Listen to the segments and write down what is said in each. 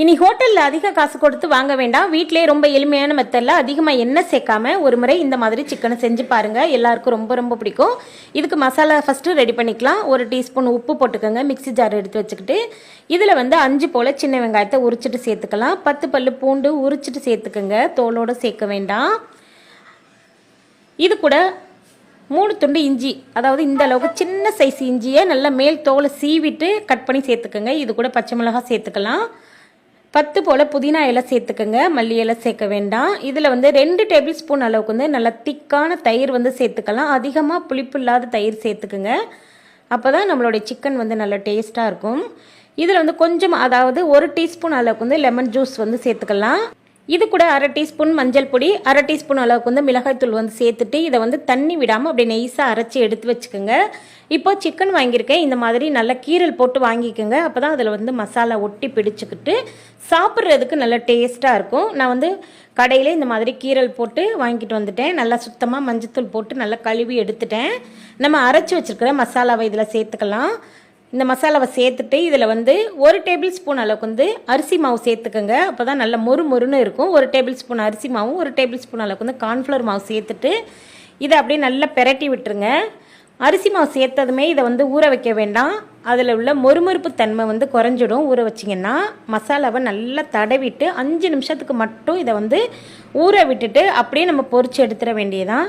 இனி ஹோட்டலில் அதிக காசு கொடுத்து வாங்க வேண்டாம். வீட்டிலே ரொம்ப எளிமையான மெத்தடில் அதிகமாக எண்ணெய் சேர்க்காம ஒரு முறை இந்த மாதிரி சிக்கனை செஞ்சு பாருங்கள் எல்லாருக்கும் ரொம்ப ரொம்ப பிடிக்கும். இதுக்கு மசாலா ஃபஸ்ட்டு ரெடி பண்ணிக்கலாம். ஒரு டீஸ்பூன் உப்பு போட்டுக்கோங்க. மிக்ஸி ஜார் எடுத்து வச்சுக்கிட்டு இதில் வந்து அஞ்சு போல் சின்ன வெங்காயத்தை உரிச்சிட்டு சேர்த்துக்கலாம். பத்து பல்லு பூண்டு உரிச்சிட்டு சேர்த்துக்கோங்க. தோலோடு சேர்க்க வேண்டாம். இது கூட மூணு துண்டு இஞ்சி. அதாவது இந்த அளவுக்கு சின்ன சைஸ் இஞ்சியை நல்லா மேல் தோலை சீவிட்டு கட் பண்ணி சேர்த்துக்கோங்க. இது கூட பச்சை மிளகாய் சேர்த்துக்கலாம். பத்து போல் புதினா இலை சேர்த்துக்கோங்க. மல்லி இலை சேர்க்க வேண்டாம். இதில் வந்து ரெண்டு டேபிள் ஸ்பூன் அளவுக்கு வந்து நல்லா திக்கான தயிர் வந்து சேர்த்துக்கலாம். அதிகமாக புளிப்பு இல்லாத தயிர் சேர்த்துக்குங்க. அப்போ தான் நம்மளுடைய சிக்கன் வந்து நல்லா டேஸ்ட்டாக இருக்கும். இதில் வந்து கொஞ்சம் அதாவது ஒரு டீஸ்பூன் அளவுக்கு வந்து லெமன் ஜூஸ் வந்து சேர்த்துக்கலாம். இது கூட அரை டீஸ்பூன் மஞ்சள் பொடி அரை டீஸ்பூன் அளவுக்கு வந்து மிளகாய்த்தூள் வந்து சேர்த்துட்டு இதை வந்து தண்ணி விடாமல் அப்படியே நெய்ஸாக அரைச்சி எடுத்து வச்சுக்கோங்க. இப்போ சிக்கன் வாங்கியிருக்கேன். இந்த மாதிரி நல்லா கீரல் போட்டு வாங்கிக்கோங்க. அப்போ தான் அதில் வந்து மசாலா ஒட்டி பிடிச்சிக்கிட்டு சாப்பிட்றதுக்கு நல்லா டேஸ்ட்டாக இருக்கும். நான் வந்து கடையில் இந்த மாதிரி கீரல் போட்டு வாங்கிட்டு வந்துட்டேன். நல்லா சுத்தமாக மஞ்சத்தூள் போட்டு நல்லா கழுவி எடுத்துட்டேன். நம்ம அரைச்சி வச்சுருக்கிற மசாலாவை இதில் சேர்த்துக்கலாம். இந்த மசாலாவை சேர்த்துட்டு இதில் வந்து ஒரு டேபிள் ஸ்பூன் அளவுக்கு வந்து அரிசி மாவு சேர்த்துக்கோங்க. அப்போ தான் நல்ல மொறு மொறுன்னு இருக்கும். ஒரு டேபிள் ஸ்பூன் அரிசி மாவும் ஒரு டேபிள் ஸ்பூன் அளவுக்கு வந்து கார்ன்ஃப்ளவர் மாவு சேர்த்துட்டு இதை அப்படியே நல்லா பெரட்டி விட்டுருங்க. அரிசி மாவு சேர்த்ததுமே இதை வந்து ஊற வைக்க வேண்டாம். அதில் உள்ள மொறுமொறுப்பு தன்மை வந்து குறைஞ்சிடும். ஊற வச்சிங்கன்னா மசாலாவை நல்லா தடவிட்டு அஞ்சு நிமிஷத்துக்கு மட்டும் இதை வந்து ஊற விட்டுட்டு அப்படியே நம்ம பொறிச்சு எடுத்துட வேண்டியதான்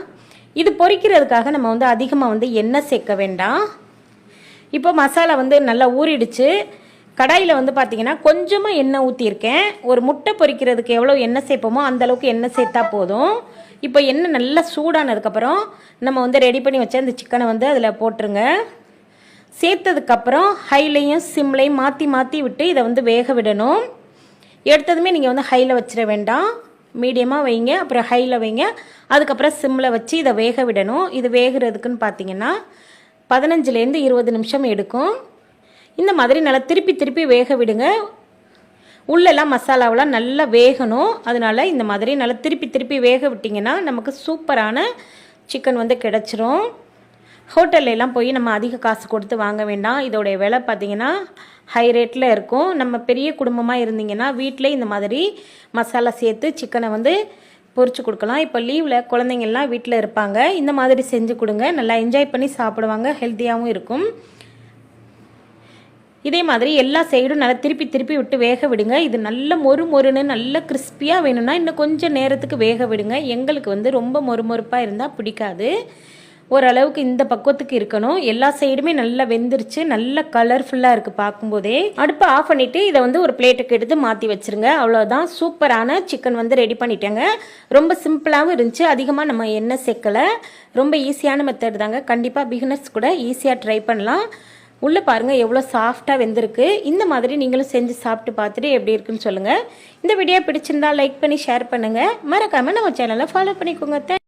இது பொறிக்கிறதுக்காக நம்ம வந்து அதிகமாக வந்து எண்ணெய் சேர்க்க வேண்டாம். இப்போ மசாலா வந்து நல்லா ஊறிடுச்சு. கடாயில் வந்து பார்த்தீங்கன்னா கொஞ்சமாக எண்ணெய் ஊற்றியிருக்கேன் ஒரு முட்டை பொரிக்கிறதுக்கு எவ்வளோ எண்ணெய் சேர்ப்போமோ அந்தளவுக்கு எண்ணெய் சேர்த்தா போதும். இப்போ எண்ணெய் நல்லா சூடானதுக்கப்புறம் நம்ம வந்து ரெடி பண்ணி வச்ச அந்த சிக்கனை வந்து அதில் போட்டுருங்க. சேர்த்ததுக்கப்புறம் ஹைலையும் சிம்லையும் மாற்றி மாற்றி விட்டு இதை வந்து வேக விடணும். எடுத்ததுமே நீங்கள் வந்து ஹையில் வச்சிட வேண்டாம். மீடியமாக வைங்க அப்புறம் ஹையில் வைங்க. அதுக்கப்புறம் சிம்மில் வச்சு இதை வேக விடணும். இது வேகிறதுக்குன்னு பார்த்தீங்கன்னா பதினஞ்சுலேருந்து இருபது நிமிஷம் எடுக்கும். இந்த மாதிரி நல்லா திருப்பி திருப்பி வேக விடுங்க. உள்ளெல்லாம் மசாலாவெலாம் நல்லா வேகணும். அதனால இந்த மாதிரி நல்லா திருப்பி திருப்பி வேக விட்டிங்கன்னா நமக்கு சூப்பரான சிக்கன் வந்து கிடச்சிரும். ஹோட்டல்லாம் போய் நம்ம அதிக காசு கொடுத்து வாங்க வேண்டாம். இதோடைய விலை பார்த்தீங்கன்னா ஹை ரேட்டில் இருக்கும். நம்ம பெரிய குடும்பமாக இருந்தீங்கன்னா வீட்டிலே இந்த மாதிரி மசாலா சேர்த்து சிக்கனை வந்து பொறிச்சு கொடுக்கலாம். இப்போ லீவில் குழந்தைங்கள்லாம் வீட்டில் இருப்பாங்க. இந்த மாதிரி செஞ்சு கொடுங்க. நல்லா என்ஜாய் பண்ணி சாப்பிடுவாங்க. ஹெல்த்தியாகவும் இருக்கும். இதே மாதிரி எல்லா சைடும் நல்லா திருப்பி திருப்பி விட்டு வேக விடுங்க. இது நல்ல மொறு மொறுன்னு நல்ல கிறிஸ்பியாக வேணும்னா இன்னும் கொஞ்சம் நேரத்துக்கு வேக விடுங்க. எங்களுக்கு வந்து ரொம்ப மொறுமொறுப்பாக இருந்தால் பிடிக்காது. ஓரளவுக்கு இந்த பக்குவத்துக்கு இருக்கணும். எல்லா சைடுமே நல்லா வெந்துருச்சு. நல்ல கலர்ஃபுல்லாக இருக்குது பார்க்கும்போதே. அடுப்பை ஆஃப் பண்ணிவிட்டு இதை வந்து ஒரு பிளேட்டுக்கு எடுத்து மாற்றி வச்சுருங்க. அவ்வளோதான் சூப்பரான சிக்கன் வந்து ரெடி பண்ணிட்டேங்க. ரொம்ப சிம்பிளாகவும் இருந்துச்சு. அதிகமாக நம்ம எண்ணெய் சேர்க்கலை. ரொம்ப ஈஸியான மெத்தட் தாங்க. கண்டிப்பாக பிகினர்ஸ் கூட ஈஸியாக ட்ரை பண்ணலாம். உள்ளே பாருங்கள் எவ்வளோ சாஃப்டாக வெந்திருக்கு. இந்த மாதிரி நீங்களும் செஞ்சு சாப்பிட்டு பார்த்துட்டு எப்படி இருக்குன்னு சொல்லுங்கள் இந்த வீடியோ பிடிச்சிருந்தா லைக் பண்ணி ஷேர் பண்ணுங்கள் மறக்காமல் நம்ம சேனலை ஃபாலோ பண்ணிக்கோங்க.